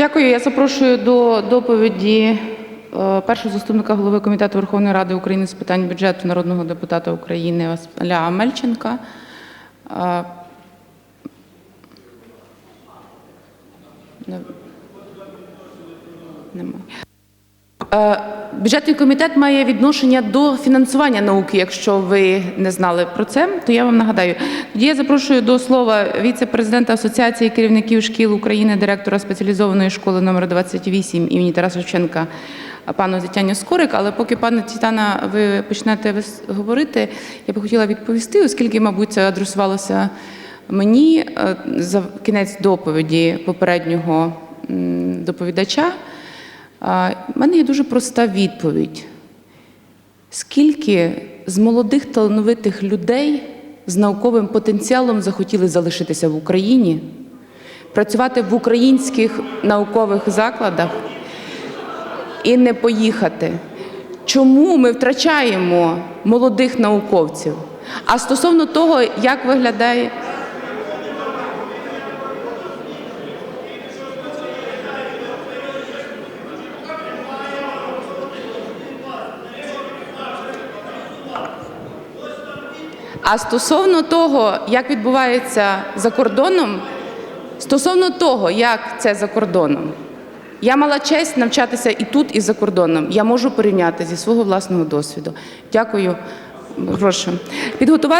Дякую. Я запрошую до доповіді е, першого заступника голови Комітету Верховної Ради України з питань бюджету народного депутата України Василя Амельченка. Е, Немає. Е, Бюджетний комітет має відношення до фінансування науки. Якщо ви не знали про це, то я вам нагадаю. Тоді я запрошую до слова віце-президента Асоціації керівників шкіл України, директора спеціалізованої школи номер 28 імені Тараса Шевченка пану Тетяні Скорик. Але поки пане Тетяна, ви почнете говорити, я би хотіла відповісти, оскільки, мабуть, це адресувалося мені е, за кінець доповіді попереднього доповідача. У мене є дуже проста відповідь. Скільки з молодих талановитих людей з науковим потенціалом захотіли залишитися в Україні, працювати в українських наукових закладах і не поїхати? Чому ми втрачаємо молодих науковців? А стосовно того, як виглядає. А стосовно того, як відбувається за кордоном, стосовно того, як це за кордоном, я мала честь навчатися і тут, і за кордоном. Я можу порівняти зі свого власного досвіду. Дякую. Прошу.